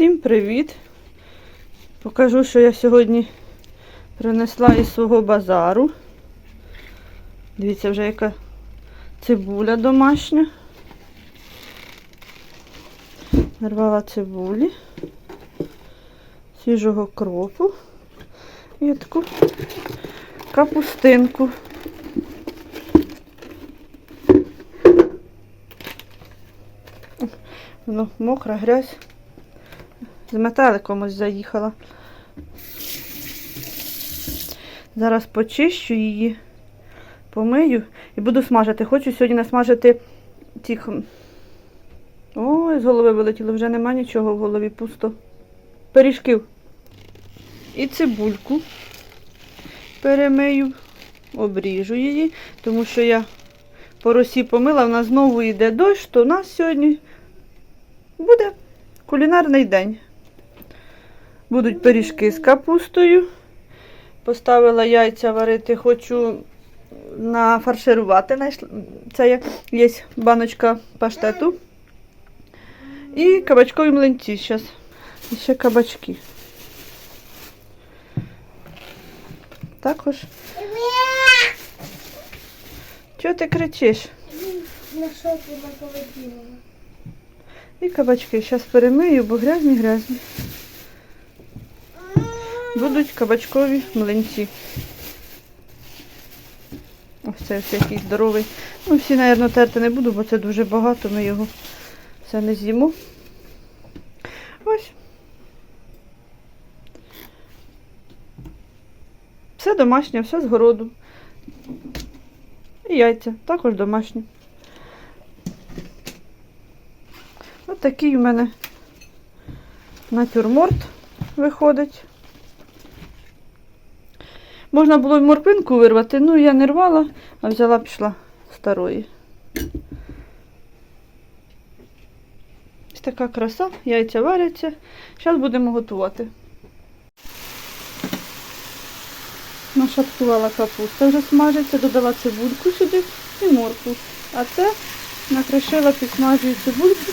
Всім привіт! Покажу, що я сьогодні принесла із свого базару. Дивіться, вже яка цибуля домашня. Нарвала цибулі, свіжого кропу і таку капустинку. Воно мокра, грязь. З метеликом ось заїхала. Зараз почищу її, помию і буду смажити. Хочу сьогодні насмажити тих. Ой, з голови вилетіло, вже нема нічого в голові, пусто. Пиріжків. І цибульку перемию, обріжу її, тому що я по росі помила, в нас знову йде дощ, то у нас сьогодні буде кулінарний день. Будуть пиріжки з капустою. Поставила яйця варити, хочу нафарширувати. Це є, є баночка паштету. І кабачкові млинці зараз. І ще кабачки. Також. Чого ти кричиш? На що? І кабачки. Зараз перемию, бо грязні грязні. Будуть кабачкові млинці. Ось це ось який здоровий. Ну, всі, мабуть, терти не буду, бо це дуже багато, ми його все не з'їмо. Ось. Все домашнє, все з городу. І яйця також домашні. Ось такий у мене натюрморт виходить. Можна було й морквинку вирвати, ну я не рвала, а взяла пішла старої. Ось така краса, яйця варяться. Зараз будемо готувати. Нашаткувала капуста, вже смажиться, додала цибульку сюди і морку. А це накришила, підсмажую цибульку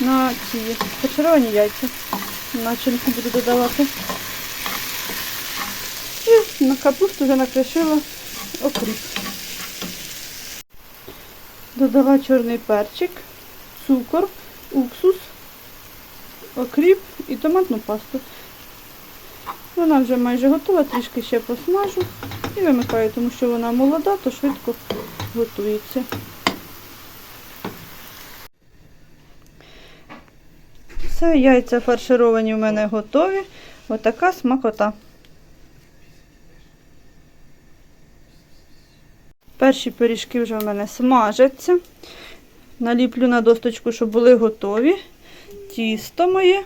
на ці фаршировані яйця. Начинку буду додавати. І на капусту вже накришила окріп. Додала чорний перчик, цукор, уксус, окріп і томатну пасту. Вона вже майже готова, трішки ще посмажу і вимикаю, тому що вона молода, то швидко готується. Все, яйця фаршировані у мене готові. Отака смакота. Перші пиріжки вже в мене смажаться. Наліплю на досточку, щоб були готові. Тісто моє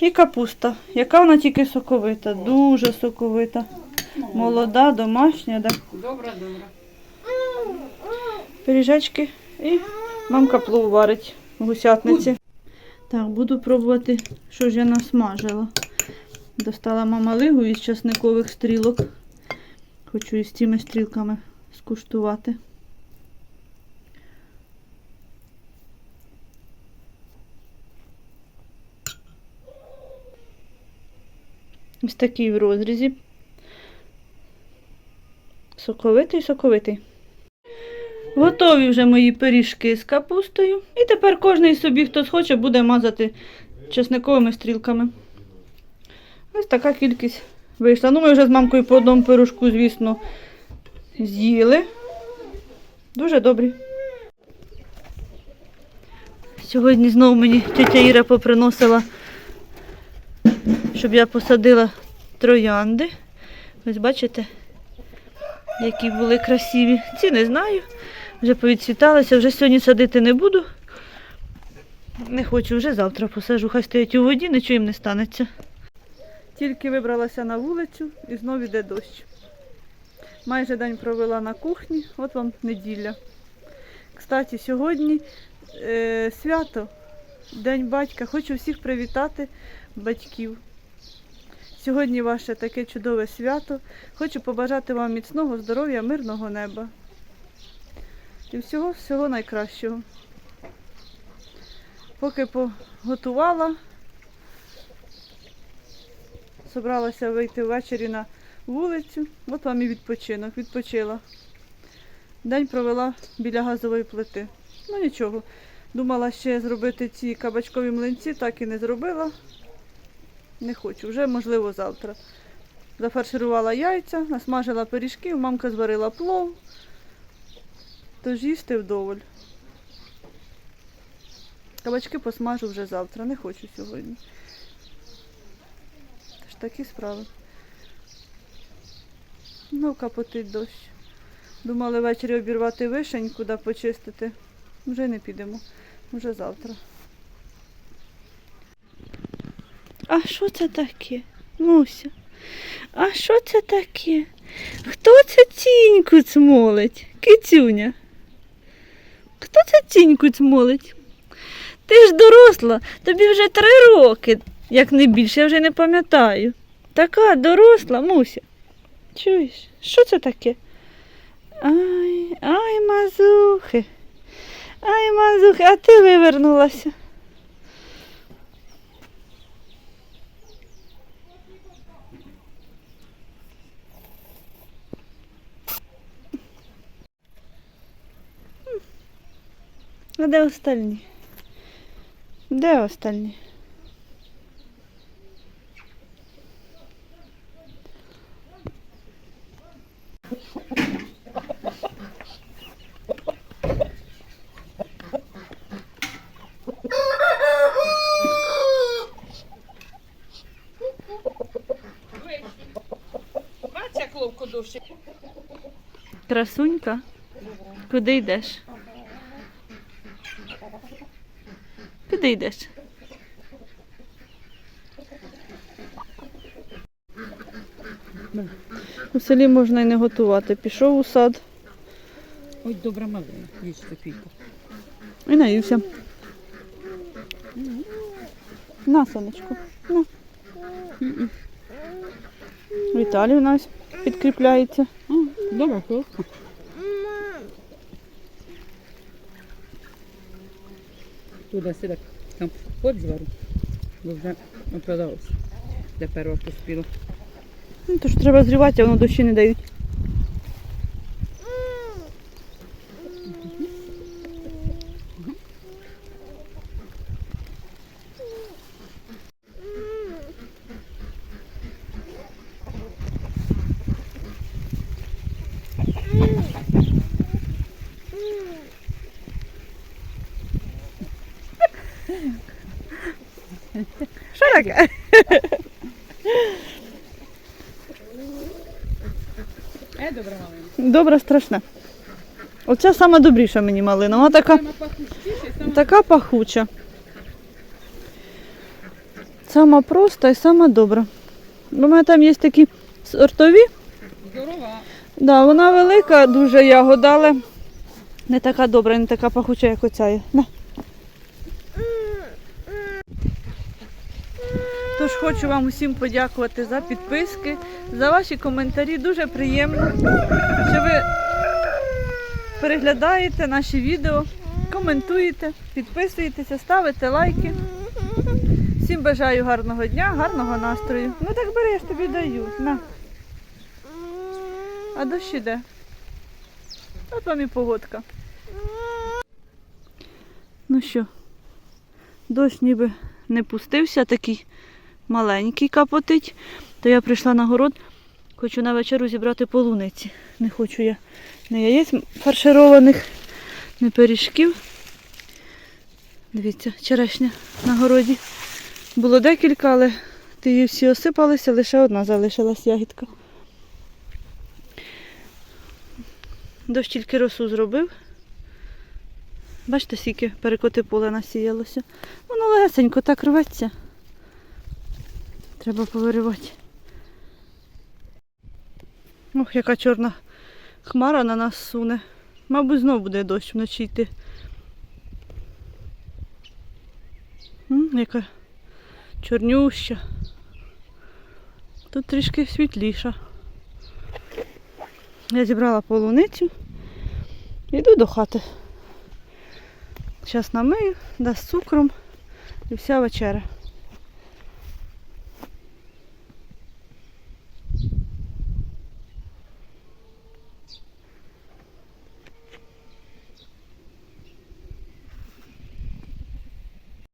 і капуста. Яка вона тільки соковита, дуже соковита. Молода, домашня. Да. Добре, добре. Пиріжечки і мамка плов варить в гусятниці. Так, буду пробувати, що ж я насмажила. Достала мама лигу із часникових стрілок. Хочу із цими стрілками скуштувати. Ось такий в розрізі. Соковитий, соковитий. Готові вже мої пиріжки з капустою. І тепер кожен собі, хто схоче, буде мазати чесниковими стрілками. Ось така кількість вийшла. Ну, ми вже з мамкою по одному пирожку, звісно, з'їли. Дуже добрі. Сьогодні знову мені тетя Іра поприносила, щоб я посадила троянди. Ось бачите, які були красиві. Ці не знаю. Вже повідцвіталися, вже сьогодні садити не буду. Не хочу, вже завтра посажу. Хай стоять у воді, нічого їм не станеться. Тільки вибралася на вулицю і знов іде дощ. Майже день провела на кухні, от вам неділя. Кстати, сьогодні е, свято, День батька. Хочу всіх привітати батьків. Сьогодні ваше таке чудове свято. Хочу побажати вам міцного здоров'я, мирного неба. І всього всього найкращого. Поки поготувала, Собралася вийти ввечері на вулицю. От вам і відпочинок. Відпочила. День провела біля газової плити. Ну нічого. Думала ще зробити ці кабачкові млинці, так і не зробила. Не хочу, вже можливо завтра. Зафарширувала яйця, насмажила пиріжків, мамка зварила плов. Тож їсти вдоволь. Кабачки посмажу вже завтра, не хочу сьогодні. Тож такі справи. Ну, капотить дощ. Думали ввечері обірвати вишеньку да почистити. Вже не підемо, вже завтра. А що це таке? Муся? А що це таке? Хто це тіньку цмолить? Кицюня? Хто це тіньку цмолить? Ти ж доросла, тобі вже три роки, як не більше, я вже не пам'ятаю. Така доросла, Муся. Чуєш, що це таке? Ай, ай, мазухи. Ай, мазухи, а ти вивернулася. А де остальні? Де остальні? Красунька, куди йдеш? Куди йдеш? У селі можна і не готувати. Пішов у сад Ой, добра малина, їсть Софійка. і наївся. На, сонечку. На. Віталій у нас підкріпляється. Добра, хлопка. Туди сюди там ход звару, бо вже продалося. Для першого поспіло. Ну, то ж треба зривати, а воно дощі не дають. Що таке? Е, добра малина. Добре, страшне. Оця сама добріша мені малина. Вона така, така пахуча. Сама проста і сама добра. У мене там є такі сортові. здорова. Да, вона велика, дуже ягода, але не така добра, не така пахуча, як оця є. На. Тож хочу вам усім подякувати за підписки, за ваші коментарі. Дуже приємно, що ви переглядаєте наші відео, коментуєте, підписуєтеся, ставите лайки. Всім бажаю гарного дня, гарного настрою. Ну так бери, я ж тобі даю. На. А дощ іде. От вам і погодка. Ну що, дощ ніби не пустився, такий маленький капотить. То я прийшла на город, хочу на вечеру зібрати полуниці. Не хочу я не яєць фаршированих, не пиріжків. Дивіться, черешня на городі. Було декілька, але ті всі осипалися, лише одна залишилась ягідка. Дощ тільки росу зробив. Бачите, скільки перекоти поле насіялося. Воно легесенько так рветься. Треба повиривати. Ох, яка чорна хмара на нас суне. Мабуть, знов буде дощ вночі йти. Яка чорнюща. Тут трішки світліша. Я зібрала полуницю. Йду до хати. Зараз намию, да з цукром і вся вечеря.